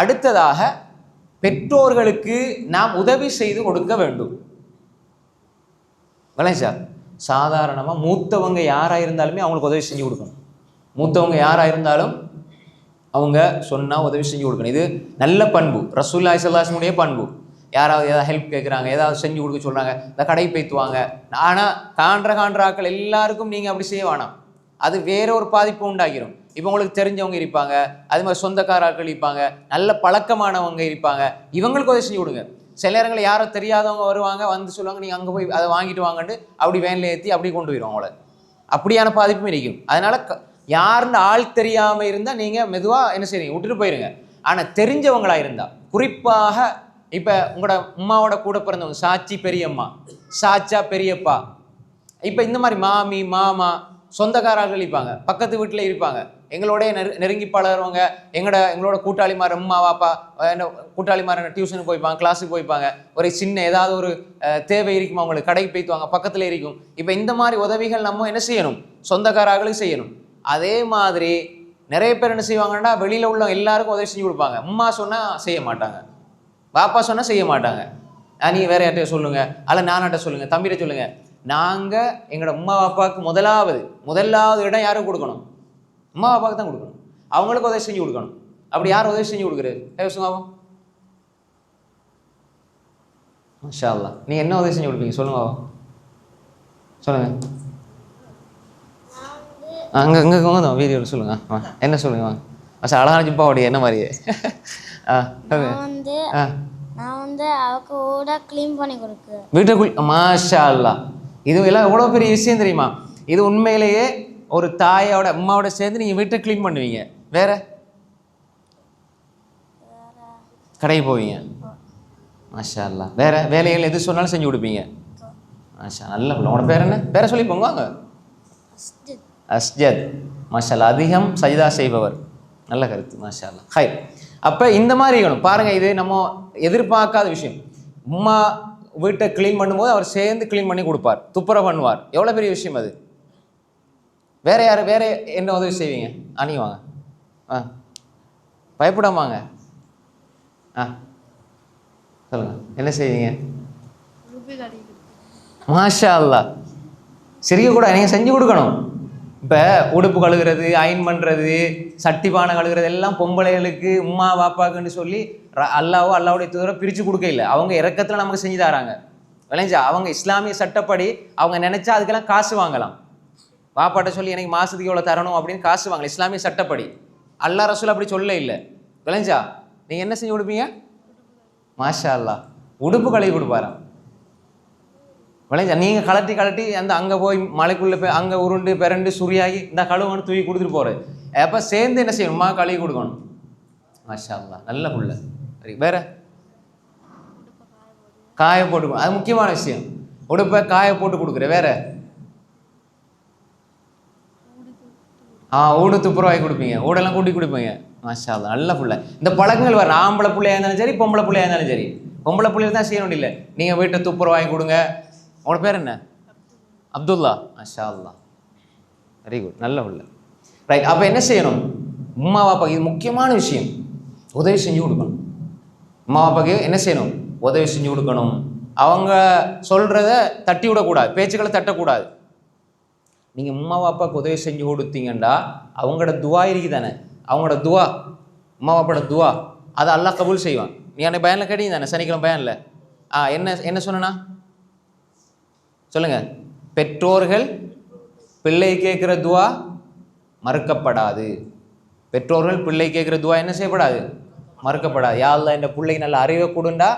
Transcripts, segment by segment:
அடுத்ததாக பெற்றோர்களுக்கு நாம் உதவி செய்து கொடுக்க வேண்டும். விளைஞ்சா சாதாரணமாக மூத்தவங்க யாராக இருந்தாலுமே அவங்களுக்கு உதவி செஞ்சு கொடுக்கணும். மூத்தவங்க யாராக இருந்தாலும் அவங்க சொன்னால் உதவி செஞ்சு கொடுக்கணும். இது நல்ல பண்பு. ரசூல்லாய் சல்லாஸ்முடைய பண்பு. யாராவது ஏதாவது ஹெல்ப் கேட்குறாங்க ஏதாவது செஞ்சு கொடுக்க சொல்கிறாங்க இந்த கடை பேத்துவாங்க. ஆனால் காண்ற காண்றாக்கள் எல்லாருக்கும் நீங்கள் அப்படி செய்ய வேணாம். அது வேற ஒரு பாதிப்பு உண்டாகிரும். இப்போ உங்களுக்கு தெரிஞ்சவங்க இருப்பாங்க. அது மாதிரி சொந்தக்காரர்கள் இருப்பாங்க. நல்ல பழக்கமானவங்க இருப்பாங்க. இவங்களுக்கு உதவி செஞ்சு கொடுங்க. சில நேரங்களில் யாரோ தெரியாதவங்க வருவாங்க வந்து சொல்லுவாங்க நீங்கள் அங்கே போய் அதை வாங்கிட்டு வாங்கன்ட்டு அப்படி வேனில் ஏற்றி அப்படி கொண்டு போயிடும் அவங்கள. அப்படியான பாதிப்பும் இருக்கும். அதனால் க- யாருன்னு ஆள் தெரியாமல் இருந்தால் நீங்கள் மெதுவாக என்ன செய்றீங்க? விட்டுட்டு போயிருங்க. ஆனால் தெரிஞ்சவங்களாக இருந்தால் குறிப்பாக இப்போ உங்களோட அம்மாவோட கூட பிறந்தவங்க சாச்சி பெரியம்மா சாச்சா பெரியப்பா இப்போ இந்த மாதிரி மாமி மாமா சொந்தக்காரர்கள் இருப்பாங்க. பக்கத்து வீட்டில் இருப்பாங்க. எங்களோடைய நெரு நெருங்கி பழகிறவங்க எங்களோட எங்களோட கூட்டாளிமார் அம்மா வாப்பா என்ன கூட்டாளிமார் டியூஷனுக்கு போய்ப்பாங்க கிளாஸுக்கு போய்ப்பாங்க. ஒரு சின்ன ஏதாவது ஒரு தேவை இருக்குமா அவங்களுக்கு? கடைக்கு போய்த்துவாங்க பக்கத்தில் இருக்கும். இப்போ இந்த மாதிரி உதவிகள் நம்ம என்ன செய்யணும்? சொந்தக்காரர்களுக்கு செய்யணும். அதே மாதிரி நிறைய பேர் என்ன செய்வாங்கன்னா வெளியில் உள்ள எல்லாருக்கும் உதவி செஞ்சு கொடுப்பாங்க. அம்மா சொன்னால் செய்ய மாட்டாங்க. பாப்பா சொன்னால் செய்ய மாட்டாங்க. நீ வேற யார்கிட்ட சொல்லுங்க. அல்ல நானாட்ட சொல்லுங்க. தம்பிகிட்ட சொல்லுங்க. நாங்கள் எங்களோட அம்மா அப்பாவுக்கு முதலாவது முதலாவது இடம் யாருக்கு கொடுக்கணும்? அம்மா அப்பாவுக்கு தான் கொடுக்கணும். அவங்களுக்கு உதவி செஞ்சு கொடுக்கணும். அப்படி யார் உதவி செஞ்சு கொடுக்குறது பேசுங்க மாஷா நீ என்ன உதவி செஞ்சு கொடுப்பீங்க? சொல்லுங்க. சொல்லுங்க. அங்கே இங்கே தான் வீடியோவில் சொல்லுங்க. ஆ, என்ன சொல்லுங்க வாங்க. மாஷா அழகான ஜிப்பாவுடைய என்ன மாதிரியே ஆ வந்து நான் வந்து அவக்கு ஓட க்ளீன் பண்ணி கொடுக்குறேன். வீட்டுக்குள் மாஷா அல்லா இது எல்லாம் எவ்வளோ பெரிய விஷயம் தெரியுமா? இது உண்மையிலேயே ஒரு தாயோட அம்மாவோட சேர்ந்து நீங்கள் வீட்டை க்ளீன் பண்ணுவீங்க. வேற? கடைக்கு போவீங்க. மாஷா அல்லா வேற வேலைகள் எது சொன்னாலும் செஞ்சு கொடுப்பீங்க. மாஷா நல்ல பிள்ளை. பேர் என்ன? பேரை சொல்லி போங்க அஸ்ஜத். மாஷா அதிகம் சஜிதா செய்பவர். நல்ல கருத்து மாஷா ஹை அப்போ இந்த மாதிரி இருக்கணும் பாருங்கள் இது நம்ம எதிர்பார்க்காத விஷயம். உம்மா வீட்டை க்ளீன் பண்ணும்போது அவர் சேர்ந்து க்ளீன் பண்ணி கொடுப்பார். துப்புரவு பண்ணுவார். எவ்வளோ பெரிய விஷயம் அது? வேற யார் வேற என்ன உதவி செய்வீங்க? அணி வாங்க. ஆ. பயப்படாம வாங்க. ஆ. சொல்லுங்க. என்ன செய்வீங்க? மாஷா அல்லாஹ். சிரிக்க கூட நீங்கள் செஞ்சு கொடுக்கணும். இப்போ உடுப்பு கழுகுறது அயன் பண்ணுறது சட்டி பானை கழுகுறது எல்லாம் பொம்பளைகளுக்கு உம்மா பாப்பாக்குன்னு சொல்லி அல்லாவோ அல்லாவுடைய தூதரோ பிரித்து கொடுக்க இல்லை. அவங்க இறக்கத்தில் நமக்கு செஞ்சு தராங்க. விளைஞ்சா அவங்க இஸ்லாமிய சட்டப்படி அவங்க நினச்சா அதுக்கெல்லாம் காசு வாங்கலாம். பாப்பாட்ட சொல்லி எனக்கு மாதத்துக்கு இவ்வளோ தரணும் அப்படின்னு காசு வாங்கலாம் இஸ்லாமிய சட்டப்படி. அல்லாஹ் ரசூல் அப்படி சொல்ல இல்லை. விளைஞ்சா நீங்கள் என்ன செஞ்சு கொடுப்பீங்க? மாஷா அல்லாஹ். உடுப்பு கழுவி கொடுப்பாரான் விளைஞ்சா நீங்கள் கலட்டி கலட்டி அந்த அங்கே போய் மலைக்குள்ளே போய் அங்கே உருண்டு பிறண்டு சுரியாகி இந்த கழுவுன்னு தூக்கி கொடுத்துட்டு போகிறது அப்போ சேர்ந்து என்ன செய்யணும்? கழுவி கொடுக்கணும். மாஷா நல்ல புள்ள. சரி வேற? காய போட்டு கொடு- அது முக்கியமான விஷயம். உடுப்பை காய போட்டு கொடுக்குற வேற? ஆ ஊடு துப்புரவாகி கொடுப்பீங்க. ஊடெல்லாம் கூட்டி கொடுப்பீங்க. மாஷா நல்ல புள்ள. இந்த பழக்கங்கள் வர ஆம்பளை பிள்ளையா இருந்தாலும் சரி பொம்பளை பிள்ளையா இருந்தாலும் சரி. பொம்பளை பிள்ளைகள் தான் செய்ய வேண்டியதில்லை. நீங்கள் வீட்டை துப்புரவாகி கொடுங்க. உங்களோட பேர் என்ன? அப்துல்லா. அஷா அல்லா வெரி குட் நல்ல உள்ள ரைட் அப்போ என்ன செய்யணும்? உம்மா பாப்பாக்கு இது முக்கியமான விஷயம். உதவி செஞ்சு கொடுக்கணும். அம்மா பாப்பாக்கு என்ன செய்யணும்? உதவி செஞ்சு கொடுக்கணும். அவங்க சொல்கிறத தட்டி விடக்கூடாது. பேச்சுக்களை தட்டக்கூடாது. நீங்கள் அம்மா பாப்பாவுக்கு உதவி செஞ்சு கொடுத்தீங்கண்டா அவங்களோட துவா இருக்கு தானே அவங்களோட துவா. அம்மா பாப்பாவோட துவா. அதை அல்லா கபூல் செய்வான். நீ அன்னைக்கு பயனில் கேட்டீங்க தானே சனிக்கிழமை பயனில். ஆ என்ன என்ன சொன்னனா சொல்லுங்கள் பெற்றோர்கள் பிள்ளை கேட்குற துவா மறுக்கப்படாது. பெற்றோர்கள் பிள்ளை கேட்குற துவா என்ன செய்யப்படாது? மறுக்கப்படாது. யா அல்லாஹ் இந்த பிள்ளைக்கு நல்ல அறிவை கொடுண்டா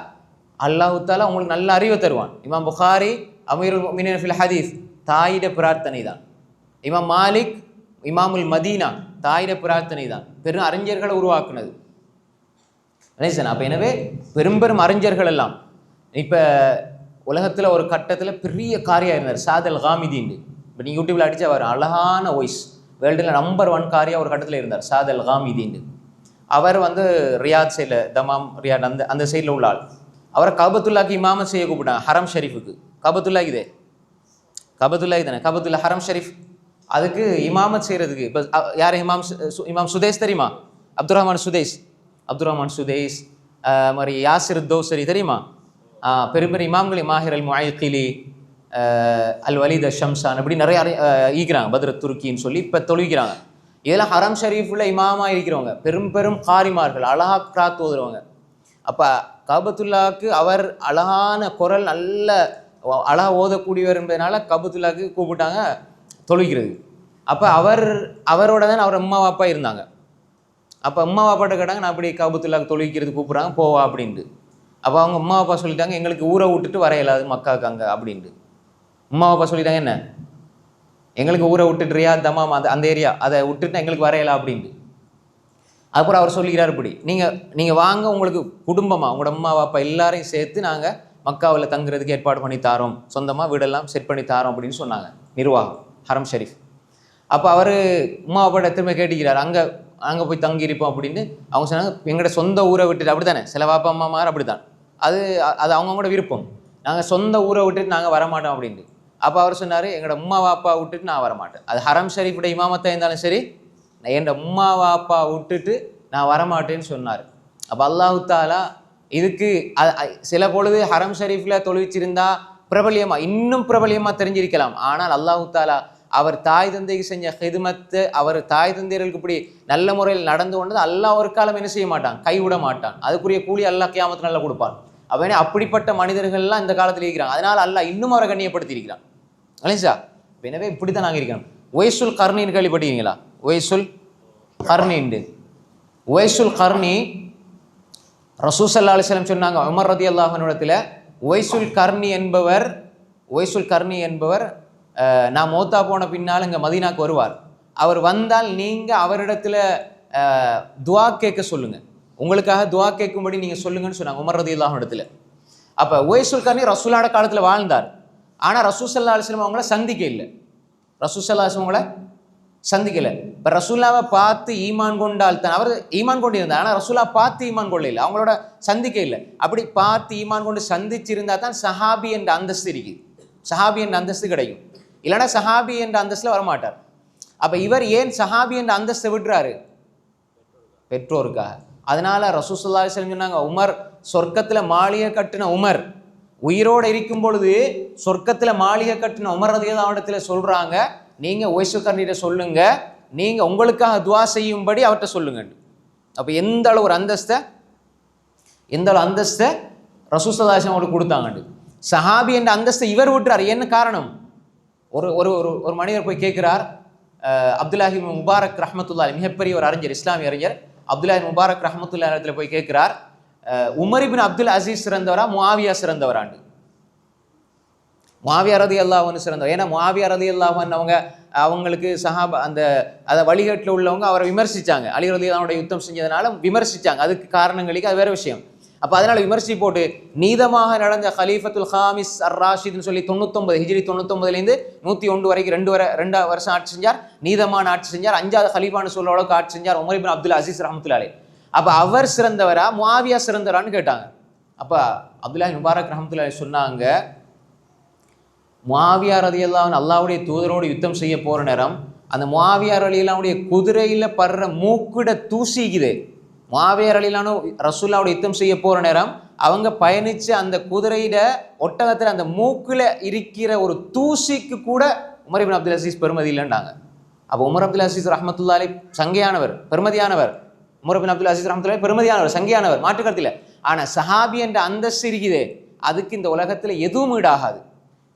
அல்லாஹுத்தால அவங்களுக்கு உங்களுக்கு நல்ல அறிவை தருவான். இமாம் புகாரி அமீருல் முஃமினீன் ஃபில் ஹதீஸ் தாயிட பிரார்த்தனை தான். இமாம் மாலிக் இமாமுல் மதீனா தாயிட பிரார்த்தனை தான். பெரும் அறிஞர்களை உருவாக்குனது. ரைசன் அப்போ எனவே பெரும் பெரும் அறிஞர்கள் எல்லாம். இப்போ உலகத்தில் ஒரு கட்டத்தில் பெரிய காரியாக இருந்தார் சாதல் காமிதின்னு இப்போ நீங்கள் யூடியூப்பில் அடிச்சா அவர் அழகான வாய்ஸ் வேர்ல்டில் நம்பர் ஒன் காரியாக ஒரு கட்டத்தில் இருந்தார் சாதல் காமிதின்னு அவர் வந்து ரியாத் சைடில் தமாம் ரியாத் அந்த அந்த சைடில் உள்ள ஆள். அவரை கபத்துல்லாக்கு இமாமத் செய்ய கூப்பிட்டாங்க ஹரம் ஷெரீஃபுக்கு. கபத்துல்லா இதே. கபத்துல்லா தானே? கபத்துல்லா ஹரம் ஷெரீஃப். அதுக்கு இமாமத் செய்கிறதுக்கு இப்போ யார் இமாம் இமாம் சுதேஷ் தெரியுமா? அப்துல் ரஹ்மான் சுதேஷ். அப்துல் ரஹ்மான் சுதேஷ் மாதிரி யாசிர் தோசரி தெரியுமா? பெரும்பெரு இமாம்கள் இமாஹிரல் அல் அல் வலித ஷம்சான் இப்படி நிறைய அறி- ஈக்கிறாங்க பத்ர துருக்கின்னு சொல்லி இப்போ தொழுகிறாங்க. இதெல்லாம் ஹரம் ஷரீஃபில் இமாமா இருக்கிறவங்க பெரும் பெரும் காரிமார்கள் அழகா கிராத் ஓதுறவங்க. அப்போ கபத்துல்லாவுக்கு அவர் அழகான குரல் நல்ல அழகா ஓதக்கூடியவர் என்பதனால காபத்துல்லாவுக்கு கூப்பிட்டாங்க தொழுகிறது. அப்போ அவர் அவரோட தான் அவர் அம்மா அப்பா இருந்தாங்க. அப்போ அம்மா அப்பாட்ட கேட்டாங்க நான் அப்படி காபத்துல்லாவுக்கு தொழுவிக்கிறது கூப்பிட்றாங்க போவா அப்படின்ட்டு. அப்போ அவங்க அம்மா அப்பா சொல்லிட்டாங்க எங்களுக்கு ஊரை விட்டுட்டு வர இயலாது மக்காவுக்கு அங்கே அப்படின்ட்டு. அம்மா அப்பா சொல்லிட்டாங்க என்ன? எங்களுக்கு ஊரை விட்டுட்றியா தமா தமாம் அந்த அந்த ஏரியா அதை விட்டுட்டு எங்களுக்கு வரையலாம் அப்படின்ட்டு. அப்புறம் அவர் சொல்லிக்கிறார் இப்படி நீங்கள் நீங்கள் வாங்க உங்களுக்கு குடும்பமாக உங்களோட அம்மா அப்பா எல்லாரையும் சேர்த்து நாங்கள் மக்காவில் தங்குறதுக்கு ஏற்பாடு பண்ணி தாரோம். சொந்தமாக வீடெல்லாம் செட் பண்ணி தாரோம் அப்படின்னு சொன்னாங்க. நிர்வாகம் ஹரம் ஷெரீஃப் அப்போ அவர் உமா அப்பாட்ட திரும்ப கேட்டுக்கிறார். அங்கே அங்கே போய் தங்கி இருப்போம் அப்படின்னு அவங்க சொன்னாங்க எங்களோட சொந்த ஊரை விட்டுட்டு அப்படி தானே சில வாப்பா அம்மா மாதிரி அப்படி தான் அது அது அவங்கவுங்களோட விருப்பம். நாங்கள் சொந்த ஊரை விட்டுட்டு நாங்கள் வரமாட்டோம் அப்படின்ட்டு. அப்போ அவர் சொன்னார் எங்களோட உம்மா வாப்பா விட்டுட்டு நான் வரமாட்டேன். அது ஹரம் ஷரீஃபுடைய இமாமத்தாக இருந்தாலும் சரி நான் உம்மா வாப்பா விட்டுட்டு நான் வரமாட்டேன்னு சொன்னார். அப்போ அல்லாஹு தாலா இதுக்கு சில பொழுது ஹரம் ஷரீஃபில் தொழுவிச்சிருந்தா பிரபலியமாக இன்னும் பிரபலியமாக தெரிஞ்சிருக்கலாம். ஆனால் அல்லாஹு தாலா அவர் தாய் தந்தைக்கு செஞ்ச ஹிதுமத்து அவர் தாய் தந்தையர்களுக்கு இப்படி நல்ல முறையில் நடந்து கொண்டது அல்லாஹ் ஒரு காலம் என்ன செய்ய மாட்டான்? கைவிட மாட்டான். அதுக்குரிய கூலி அல்லாஹ் கியாமத்து நல்லா கொடுப்பான். அவனே அப்படிப்பட்ட மனிதர்கள்லாம் இந்த காலத்தில் இருக்கிறாங்க. அதனால் அல்லாஹ் இன்னும் அவரை கண்ணியப்படுத்தி இருக்கிறான் அலிசா எனவே இப்படி தான் நாங்கள் இருக்கிறோம் ஒய்சுல் கர்ணின்னு கேள்விப்பட்டீங்களா ஒய்சுல் கர்ணிண்டு ஒய்சுல் கர்ணி ரசூசல்லா அலிஸ்லம் சொன்னாங்க உமர் ரதி அல்லாஹனிடத்தில் ஒய்சுல் கர்ணி என்பவர் ஒய்சுல் கர்ணி என்பவர் நான் மௌத்தா போன பின்னால் இங்கே மதீனாக்கு வருவார். அவர் வந்தால் நீங்கள் அவரிடத்துல துவா கேட்க சொல்லுங்கள் உங்களுக்காக துவா கேட்கும்படி நீங்கள் சொல்லுங்கன்னு சொன்னாங்க உமர் ரதி அல்லாஹனிடத்தில் அப்போ ஒய்சுல் கர்ணி ரசூலாட காலத்தில் வாழ்ந்தார். ஆனால் ரசூசல்லா அலிஸ்லம் அவங்கள சந்திக்க இல்லை. ரசூசல்லா அலிஸ்லம் அவங்கள சந்திக்கலை இப்போ ரசூல்லாவை பார்த்து ஈமான் கொண்டால் தான் அவர் ஈமான் கொண்டு இருந்தார். ஆனால் ரசூலா பார்த்து ஈமான் கொள்ள இல்லை. அவங்களோட சந்திக்க இல்லை. அப்படி பார்த்து ஈமான் கொண்டு சந்திச்சிருந்தா தான் சஹாபி என்ற அந்தஸ்து இருக்குது சஹாபி என்ற அந்தஸ்து கிடைக்கும். இல்லைன்னா சஹாபி என்ற அந்தஸ்தில் வரமாட்டார். அப்போ இவர் ஏன் சஹாபி என்ற அந்தஸ்தை விட்டுறாரு? பெற்றோருக்காக அதனால் ரசூசுல்லா அலிஸ்லம் சொன்னாங்க உமர் சொர்க்கத்தில் மாளிகை கட்டின உமர். உயிரோடு இருக்கும் பொழுது சொர்க்கத்தில் மாளிகை கட்டின உமர் ரதியதாவிடத்துல சொல்கிறாங்க நீங்கள் ஒய்சுக்கர்ணிட்ட சொல்லுங்கள் நீங்கள் உங்களுக்காக துவா செய்யும்படி அவர்கிட்ட சொல்லுங்கள் அப்போ எந்த அளவு ஒரு அந்தஸ்தை? எந்த அளவு அந்தஸ்தை? ரசூசல்லாசம் அவங்களுக்கு கொடுத்தாங்கண்டு சஹாபி என்ற அந்தஸ்தை இவர் விட்டுறார். என்ன காரணம்? ஒரு ஒரு ஒரு ஒரு மனிதர் போய் கேட்கிறார் அப்துல்லாஹி முபாரக் ரஹமத்துல்லா மிகப்பெரிய ஒரு அறிஞர் இஸ்லாமிய அறிஞர். அப்துல்லாஹி முபாரக் ரஹமத்துல்லா இடத்துல போய் கேட்கிறார் உமரிபின் அப்துல் அசீஸ் சிறந்தவரா? முவாவியா சிறந்தவராண்டு முஆவியா ரதி அல்லாஹ்னு சிறந்தவர். ஏன்னா மாவியார் ரதி அல்லாஹன் அவங்க அவங்களுக்கு சஹாபா அந்த அதை வழிகட்டில் உள்ளவங்க அவரை விமர்சிச்சாங்க. அலி ரதி யுத்தம் செஞ்சதுனால விமர்சித்தாங்க அதுக்கு காரணங்களுக்கு அது வேற விஷயம். அப்போ அதனால் விமர்சி போட்டு நீதமாக நடந்த ஹலீஃபத்துல் ஹாமிஸ் அர் ராஷித்னு சொல்லி தொண்ணூத்தொம்பது ஹிஜ்ரி தொண்ணூத்தொம்பதுலேருந்து நூற்றி ஒன்று வரைக்கும் ரெண்டு வர ரெண்டு வருஷம் ஆட்சி செஞ்சார். நீதமான ஆட்சி செஞ்சார். அஞ்சாவது ஹலீஃபான்னு சொல்ல அளவுக்கு ஆட்சி செஞ்சார் உமரிபின் அப்துல் அசீஸ் ரஹமத்துல்லாலே அப்போ அவர் சிறந்தவரா? முவாவியா சிறந்தவரான்னு கேட்டாங்க. அப்போ அப்துல்லாஹி முபாரக் ரஹமத்துல்லாலே சொன்னாங்க முவாவியார் ரலியல்லாஹு அல்லாவுடைய தூதரோடு யுத்தம் செய்ய போகிற நேரம் அந்த முவாவியார் அலியல்லாவுடைய குதிரையில் படுற மூக்குட தூசிக்குது. முஆவியார் அலிலானு ரசூல்லாவோட யுத்தம் செய்ய போகிற நேரம் அவங்க பயணிச்ச அந்த குதிரையிட ஒட்டகத்தில் அந்த மூக்கில் இருக்கிற ஒரு தூசிக்கு கூட உமர் இபின் அப்துல் அசீஸ் பெருமதி இல்லைன்றாங்க அப்போ உமர் அப்துல் அசீஸ் ரஹமத்துல்லாலே சங்கையானவர் பெருமதியானவர். உமர் பின் அப்துல் அசீஸ் ரஹமத்துல்லாலே பெருமதியானவர் சங்கையானவர் மாற்றுக்கருத்தில். ஆனால் சஹாபி என்ற அந்தஸ்து இருக்குதே அதுக்கு இந்த உலகத்தில் எதுவும் ஈடாகாது.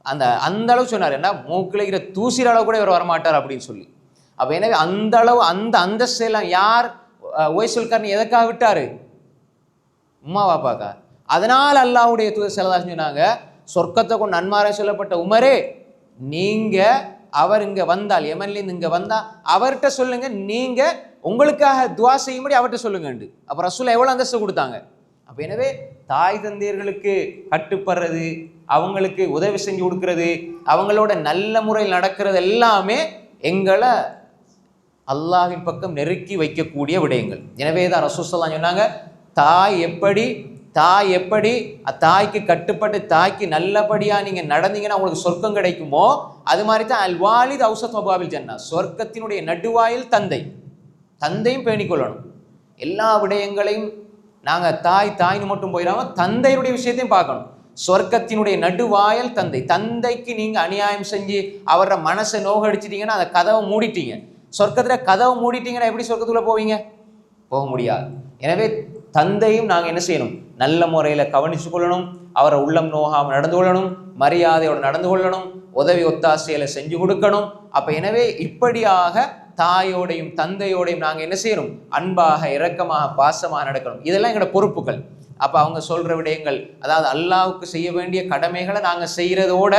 அந்த அந்த அளவு சொன்னார் என்ன மூக்கில் இருக்கிற தூசிற அளவு கூட இவர் வரமாட்டார் அப்படின்னு சொல்லி. அப்போ எனவே அந்த அளவு அந்த அந்தஸ்து எல்லாம் யார் ஒய்சுல்கர்னி எதற்காக விட்டாரு? உம்மா பாப்பாக்கா அதனால் அல்லாவுடைய தூதர் செல்லதாசன் சொன்னாங்க சொர்க்கத்தை கொண்டு நன்மாரை சொல்லப்பட்ட உமரே நீங்கள் அவர் இங்கே வந்தால் எமன்லேருந்து இங்கே வந்தால் அவர்கிட்ட சொல்லுங்கள் நீங்கள் உங்களுக்காக துவா செய்யும்படி அவர்கிட்ட சொல்லுங்கண்டு அப்போ ரசூல் எவ்வளோ அந்தஸ்து கொடுத்தாங்க? அப்போ எனவே தாய் தந்தையர்களுக்கு கட்டுப்படுறது அவங்களுக்கு உதவி செஞ்சு கொடுக்கறது அவங்களோட நல்ல முறையில் நடக்கிறது எல்லாமே எங்களை அல்லாஹின் பக்கம் நெருக்கி வைக்கக்கூடிய விடயங்கள். எனவே தான் ரசூசல்லாம் சொன்னாங்க தாய் எப்படி தாய் எப்படி தாய்க்கு கட்டுப்பட்டு தாய்க்கு நல்லபடியாக நீங்கள் நடந்தீங்கன்னா உங்களுக்கு சொர்க்கம் கிடைக்குமோ அது மாதிரி தான் அல் வாலித் அவுசத் மபாபில் ஜன்னா சொர்க்கத்தினுடைய நடுவாயில் தந்தை. தந்தையும் பேணிக் கொள்ளணும். எல்லா விடயங்களையும் நாங்கள் தாய் தாய்னு மட்டும் போயிடாமல் தந்தையுடைய விஷயத்தையும் பார்க்கணும். சொர்க்கத்தினுடைய நடுவாயல் தந்தை. தந்தைக்கு நீங்கள் அநியாயம் செஞ்சு அவரோட மனசை நோகடிச்சிட்டிங்கன்னா அந்த கதவை மூடிட்டீங்க. சொர்க்கத்தில் கதவை மூடிட்டீங்கன்னா எப்படி சொர்க்கத்துக்குள்ள போவீங்க? போக முடியாது. எனவே தந்தையும் நாங்கள் என்ன செய்யணும்? நல்ல முறையில் கவனித்து கொள்ளணும். அவரை உள்ளம் நோகாமல் நடந்து கொள்ளணும். மரியாதையோடு நடந்து கொள்ளணும். உதவி ஒத்தாசையில செஞ்சு கொடுக்கணும். அப்போ எனவே இப்படியாக தாயோடையும் தந்தையோடையும் நாங்கள் என்ன செய்யணும்? அன்பாக இரக்கமாக பாசமாக நடக்கணும். இதெல்லாம் எங்களோட பொறுப்புகள். அப்போ அவங்க சொல்கிற விடயங்கள் அதாவது அல்லாவுக்கு செய்ய வேண்டிய கடமைகளை நாங்கள் செய்கிறதோட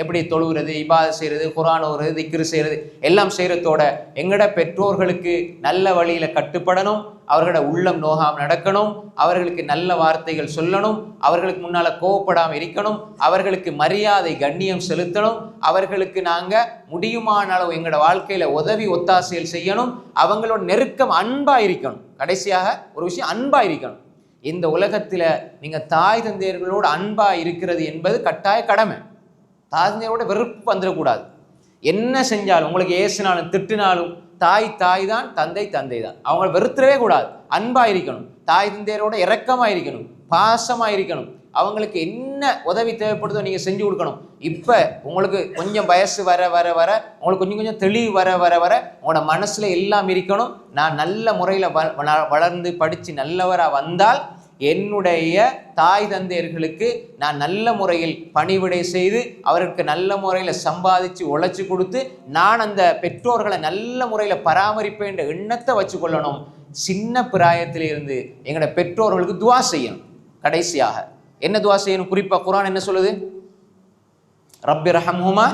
எப்படி தொழுகிறது இபாத செய்கிறது குரான் ஓதுறது திக்ரு செய்கிறது எல்லாம் செய்கிறதோட எங்கட பெற்றோர்களுக்கு நல்ல வழியில் கட்டுப்படணும் அவர்களோட உள்ளம் நோகாமல் நடக்கணும் அவர்களுக்கு நல்ல வார்த்தைகள் சொல்லணும் அவர்களுக்கு முன்னால் கோவப்படாமல் இருக்கணும் அவர்களுக்கு மரியாதை கண்ணியம் செலுத்தணும் அவர்களுக்கு நாங்கள் முடியுமான அளவு எங்களோட வாழ்க்கையில் உதவி ஒத்தாசைகள் செய்யணும் அவங்களோட நெருக்கம் அன்பாக இருக்கணும். கடைசியாக ஒரு விஷயம் அன்பாக இருக்கணும். இந்த உலகத்தில் நீங்கள் தாய் தந்தையர்களோடு அன்பாக இருக்கிறது என்பது கட்டாய கடமை. தாய் வெறுப்பு வந்துடக்கூடாது. என்ன செஞ்சாலும் உங்களுக்கு ஏசினாலும் திட்டினாலும் தாய் தாய் தான் தந்தை தந்தை தான் அவங்கள வெறுத்துடவே கூடாது. அன்பாக இருக்கணும் தாய் தந்தையரோட இறக்கமாக இருக்கணும் பாசமாக இருக்கணும் அவங்களுக்கு என்ன உதவி தேவைப்படுதோ நீங்கள் செஞ்சு கொடுக்கணும். இப்போ உங்களுக்கு கொஞ்சம் வயசு வர வர வர உங்களுக்கு கொஞ்சம் கொஞ்சம் தெளிவு வர வர வர உங்களோட மனசில் எல்லாம் இருக்கணும். நான் நல்ல முறையில் வ- வள- வளர்ந்து படித்து நல்லவராக வந்தால் என்னுடைய தாய் தந்தையர்களுக்கு நான் நல்ல முறையில் பணிவிடை செய்து அவருக்கு நல்ல முறையில் சம்பாதிச்சு உழைச்சி கொடுத்து நான் அந்த பெற்றோர்களை நல்ல முறையில் பராமரிப்பேன் என்ற எண்ணத்தை வச்சு கொள்ளணும் சின்ன பிராயத்திலிருந்து எங்களோட பெற்றோர்களுக்கு துவா செய்யணும் கடைசியாக. என்ன துவா செய்யணும்? குறிப்பாக குரான் என்ன சொல்லுது? ரப்பி ரஹம்ஹுமா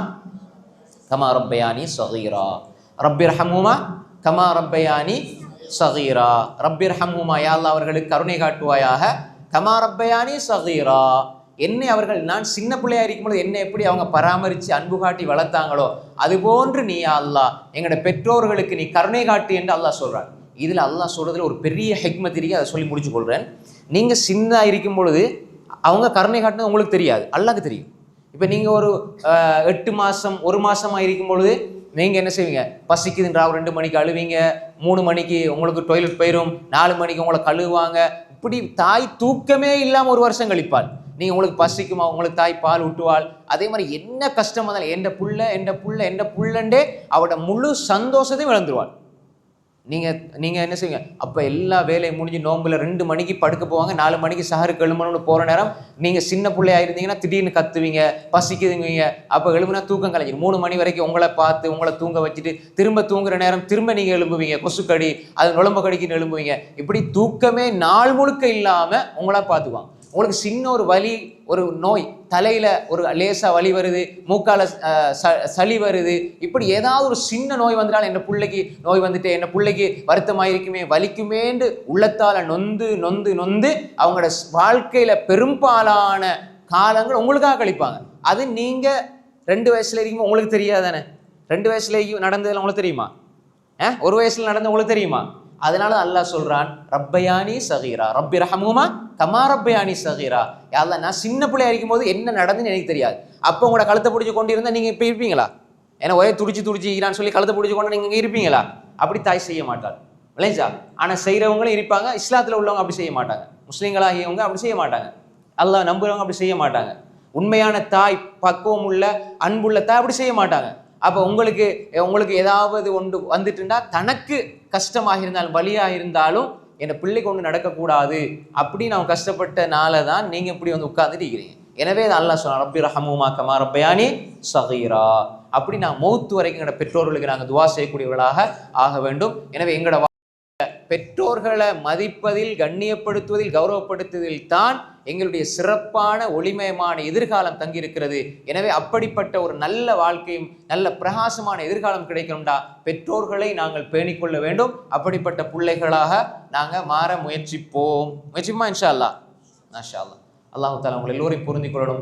கமா ரப்பயானி சகீரா. ரப்பி ரஹம்ஹுமா கமா ரப்பயானி சகீரா. ரப்பிர் ரஹம்ஹுமா யா அல்லாஹ் அவர்களுக்கு கருணை காட்டுவாயாக. கமா ரப்பயானி சகீரா. என்னை அவர்கள் நான் சின்ன பிள்ளையா இருக்கும்போது என்னை எப்படி அவங்க பராமரித்து அன்பு காட்டி வளர்த்தாங்களோ அதுபோன்று நீ அல்லா அல்லாஹ் எங்களோட பெற்றோர்களுக்கு நீ கருணை காட்டு என்று அல்லாஹ் சொல்றான். இதில் அல்லாஹ் சொல்கிறதுல ஒரு பெரிய ஹெக்மத் இருக்கு அதை சொல்லி முடிச்சு கொள்கிறேன் நீங்கள் சின்னதாக இருக்கும் பொழுது அவங்க கருணை காட்டினது உங்களுக்கு தெரியாது அல்லாக்கு தெரியும். இப்போ நீங்கள் ஒரு எட்டு மாதம் ஒரு மாதமாக இருக்கும் பொழுது நீங்கள் என்ன செய்வீங்க? பசிக்குதுன்றா ஒரு ரெண்டு மணிக்கு அழுவீங்க மூணு மணிக்கு உங்களுக்கு டொய்லெட் போயிடும் நாலு மணிக்கு உங்களை கழுவுவாங்க. இப்படி தாய் தூக்கமே இல்லாமல் ஒரு வருஷம் கழிப்பாள். நீங்கள் உங்களுக்கு பசிக்குமா? உங்களுக்கு தாய் பால் ஊட்டுவாள். அதே மாதிரி என்ன கஷ்டமாக இருந்தாலும் எந்த புள்ள எந்த புள்ள எந்த புள்ளண்டே அவட முழு சந்தோஷத்தையும் இழந்துருவாள். நீங்கள் நீங்கள் என்ன செய்வீங்க? அப்போ எல்லா வேலையும் முடிஞ்சு நோம்பில் ரெண்டு மணிக்கு படுக்க போவாங்க. நாலு மணிக்கு சஹருக்கு எழுமணும்னு போகிற நேரம் நீங்கள் சின்ன பிள்ளையாக இருந்தீங்கன்னா திடீர்னு கத்துவீங்க பசிக்குதுங்குவீங்க. அப்போ எழும்புனா தூக்கம் கலைஞ்சிடும் மூணு மணி வரைக்கும் உங்களை பார்த்து உங்களை தூங்க வச்சுட்டு திரும்ப தூங்குற நேரம் திரும்ப நீங்கள் எழும்புவீங்க. கொசுக்கடி அது நுழம்பு கடிக்குன்னு எழும்புவீங்க. இப்படி தூக்கமே நாள் முழுக்க இல்லாமல் உங்களா பார்த்துக்குவாங்க. உங்களுக்கு சின்ன ஒரு வலி ஒரு நோய் தலையில் ஒரு லேசாக வலி வருது மூக்கால ச- சளி வருது இப்படி ஏதாவது ஒரு சின்ன நோய் வந்துட்டால் என்ன பிள்ளைக்கு நோய் வந்துட்டு என்ன பிள்ளைக்கு வருத்தமாயிருக்குமே வலிக்குமேண்டு உள்ளத்தால் நொந்து நொந்து நொந்து அவங்களோட ஸ்- பெரும்பாலான காலங்கள் உங்களுக்காக கழிப்பாங்க. அது நீங்கள் ரெண்டு வயசுல இருக்கும் உங்களுக்கு தெரியாதானே? ரெண்டு வயசுல இருக்கும் நடந்ததுல உங்களுக்கு தெரியுமா? ஒரு வயசில் நடந்த உங்களுக்கு தெரியுமா? அதனால அல்லாஹ் சொல்றான் ரப்பயானி சகீரா. ரப்பி ரஹமுமா? கமா ரப்பயானி சகீரா. யாழ்லா நான் சின்ன பிள்ளையா இருக்கும் போது என்ன நடந்துன்னு எனக்கு தெரியாது. அப்போ உங்களோட கழுத்தை பிடிச்சி கொண்டு இருந்தா நீங்க இப்ப இருப்பீங்களா? ஏன்னா ஒரே துடிச்சு துடிச்சிக்கிறான்னு சொல்லி கழுத்தை பிடிச்சி கொண்டு நீங்க இருப்பீங்களா? அப்படி தாய் செய்ய மாட்டாள். விளைஞ்சா ஆனா செய்றவங்களும் இருப்பாங்க இஸ்லாத்துல உள்ளவங்க அப்படி செய்ய மாட்டாங்க. முஸ்லீம்களாகியவங்க அப்படி செய்ய மாட்டாங்க. அல்லாஹ் நம்புறவங்க அப்படி செய்ய மாட்டாங்க. உண்மையான தாய் பக்குவம் உள்ள அன்புள்ள தாய் அப்படி செய்ய மாட்டாங்க. அப்போ உங்களுக்கு உங்களுக்கு ஏதாவது ஒன்று வந்துட்டுன்னா தனக்கு கஷ்டமாக இருந்தாலும் வலியாக இருந்தாலும் என் பிள்ளை கொண்டு நடக்கக்கூடாது அப்படி நான் கஷ்டப்பட்டனால தான் நீங்கள் இப்படி வந்து உட்கார்ந்துட்டு இருக்கிறீங்க எனவே இது அல்லா சொன்னான் ரப்பி ரஹமுமா கமா ரப்பயானி சகீரா. அப்படி நான் மௌத்து வரைக்கும் எங்களோட பெற்றோர்களுக்கு நாங்கள் துவா செய்யக்கூடியவர்களாக ஆக வேண்டும். எனவே எங்களோட பெற்றோர்களை மதிப்பதில் கண்ணியப்படுத்துவதில் கௌரவப்படுத்துவதில் தான் எங்களுடைய சிறப்பான ஒளிமயமான எதிர்காலம் தங்கியிருக்கிறது. எனவே அப்படிப்பட்ட ஒரு நல்ல வாழ்க்கையும் நல்ல பிரகாசமான எதிர்காலம் கிடைக்கணும்டா. பெற்றோர்களை நாங்கள் பேணிக்கொள்ள வேண்டும். அப்படிப்பட்ட பிள்ளைகளாக நாங்கள் மாற முயற்சிப்போம். முயற்சிப்போமா இன்ஷா அல்லா மாஷா அல்லாஹ் அல்லாஹு தாலா உங்களை எல்லோரையும் புரிந்து கொள்ளணும்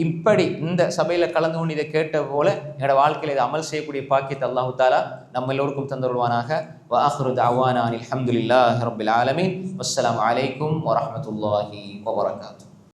இப்படி இந்த சபையில் கலந்து கொண்டு இதை கேட்ட போல என்னோட வாழ்க்கையில் இதை அமல் செய்யக்கூடிய பாக்கியத்தை அல்லாஹு தாலா நம்ம எல்லோருக்கும் தந்துருவானாக வாஹ்ரு தவானா அனில் அல்ஹம்துலில்லாஹி ரப்பில் ஆலமீன். அலைக்கும் வரமத்துல்லாஹி வபரகாத்துஹு